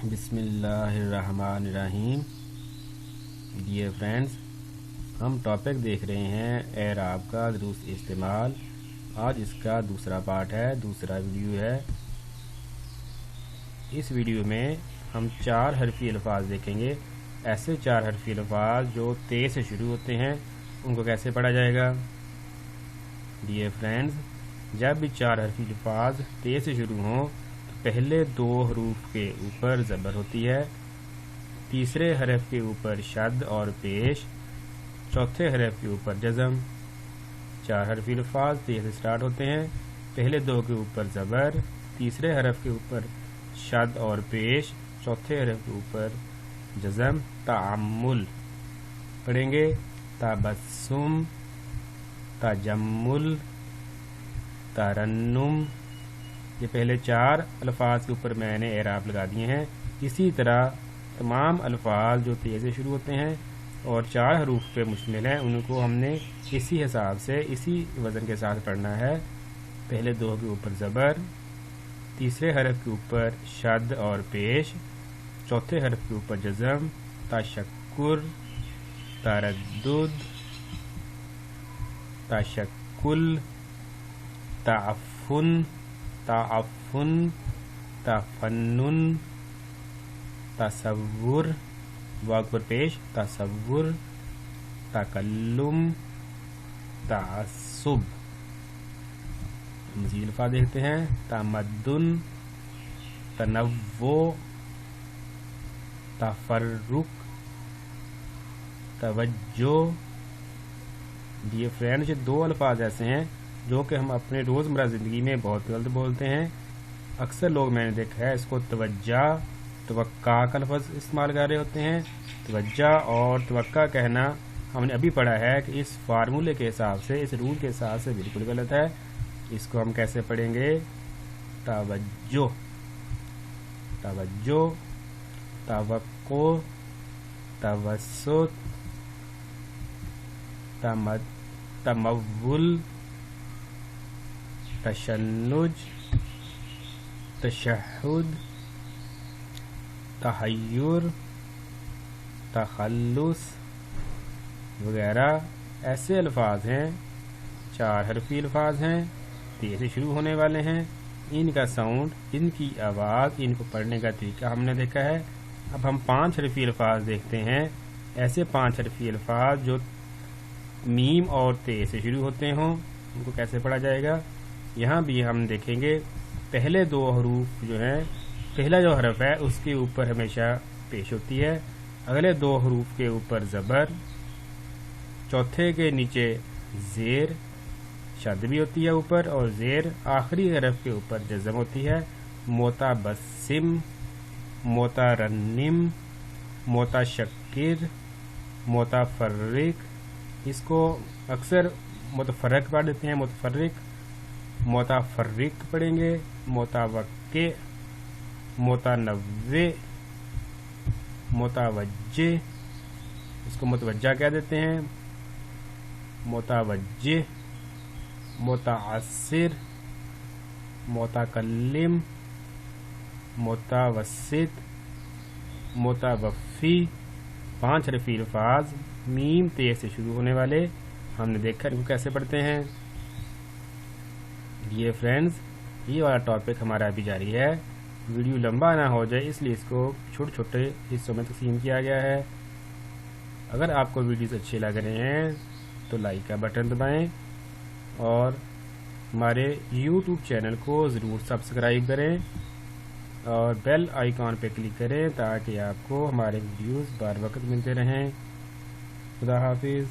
बिसमीम dear friends हम topic देख रहे हैं एराब का दुरुस्त इस्तेमाल। आज इसका दूसरा पार्ट है, दूसरा वीडियो है। इस वीडियो में हम चार हरफी अल्फाज देखेंगे। ऐसे चार हरफी अल्फाज जो ते से शुरू होते हैं, उनको कैसे पढ़ा जाएगा? डियर फ्रेंड्स जब भी चार हरफी अल्फाज ते से शुरू हों पहले दो हरूफ के ऊपर ज़बर होती है, तीसरे हरफ के ऊपर शद और पेश, चौथे हरफ के ऊपर जज़म। चार हरफी अल्फाज तेज स्टार्ट होते हैं। पहले दो के ऊपर ज़बर, तीसरे हरफ के ऊपर शद और पेश, चौथे हरफ के ऊपर जज़म तामुल पढ़ेंगे, तबस्सुम, तजम्मुल, तरन्नुम ये पहले चार अल्फाज के ऊपर मैंने एराब लगा दिए हैं। इसी तरह तमाम अल्फाज जो तेज़ से शुरू होते हैं और चार हरूफ पे मुश्तमिल हैं, उनको हमने इसी हिसाब से, इसी वज़न के साथ पढ़ना है। पहले दो के ऊपर ज़बर, तीसरे हरफ के ऊपर शद और पेश, चौथे हरफ के ऊपर जज़म, तशक्कुर तरद तशक्कुल ताफ़ुन ताफुन, तफन्नुन, तसव्वुर वाक पर पेश, तसव्वुर, तकल्लुम, तासुब। मजीद अल्फ़ा देखते हैं, तमद्दुन, तनव्वो, तफर्रुक, तवज्जो। ये फ्रेंड्स दो अल्फाज ऐसे हैं। जो कि हम अपने रोज़मर्रा ज़िंदगी में बहुत गलत बोलते हैं। अक्सर लोग मैंने देखा है, इसको तवज्जा, तवक्का का लफज इस्तेमाल कर रहे होते हैं। तवज्जा और तवक्का कहना हमने अभी पढ़ा है कि इस फार्मूले के हिसाब से, इस रूल के हिसाब से बिल्कुल गलत है। इसको हम कैसे पढ़ेंगे? तवज्जो तवज्जो, तवक्को तवसुत तमवुल तशन्नुज तशहुद तहयुर तखल्लुस वगैरह ऐसे अल्फाज हैं, चार हरफी अल्फाज हैं तेज से शुरू होने वाले हैं। इनका साउंड इनकी आवाज़, इनको पढ़ने का तरीका हमने देखा है। अब हम पाँच हरफी अल्फाज देखते हैं। ऐसे पाँच हरफी अल्फाज जो मीम और तेज से शुरू होते हों, उनको कैसे पढ़ा जाएगा? यहाँ भी हम देखेंगे, पहले दो हरूफ जो हैं, पहला जो हरफ है, उसके ऊपर हमेशा पेश होती है। अगले दो हरूफ के ऊपर ज़बर, चौथे के नीचे ज़ेर, शद भी होती है ऊपर, और ज़ेर आखिरी हरफ के ऊपर जज़म होती है। मोता बसिम मोता रनिम मोता शक्र मोता फर्रिक इसको अक्सर मुतफरक पढ़ देते हैं मुतफरक मोताफर्रिक पढ़ेंगे मोतावक्के मोतानवे मोतावजे इसको मुतवजा कह देते हैं मोतावजे मोतासिर मोताकल्लिम मोतावसित मोतावफ़ी पाँच रफ़ी अल्फाज, मीम तेज से शुरू होने वाले, हमने देखा इनको कैसे पढ़ते हैं? ये फ्रेंड्स ये वाला टॉपिक हमारा अभी जारी है। वीडियो लंबा ना हो जाए, इसलिए इसको छोटे छोटे हिस्सों में तकसीम किया गया है। अगर आपको वीडियोस अच्छे लग रहे हैं तो लाइक का बटन दबाएँ और हमारे यूट्यूब चैनल को ज़रूर सब्सक्राइब करें और बेल आइकॉन पे क्लिक करें ताकि आपको हमारे वीडियोस बार वक्त मिलते रहें। खुदा हाफिज़।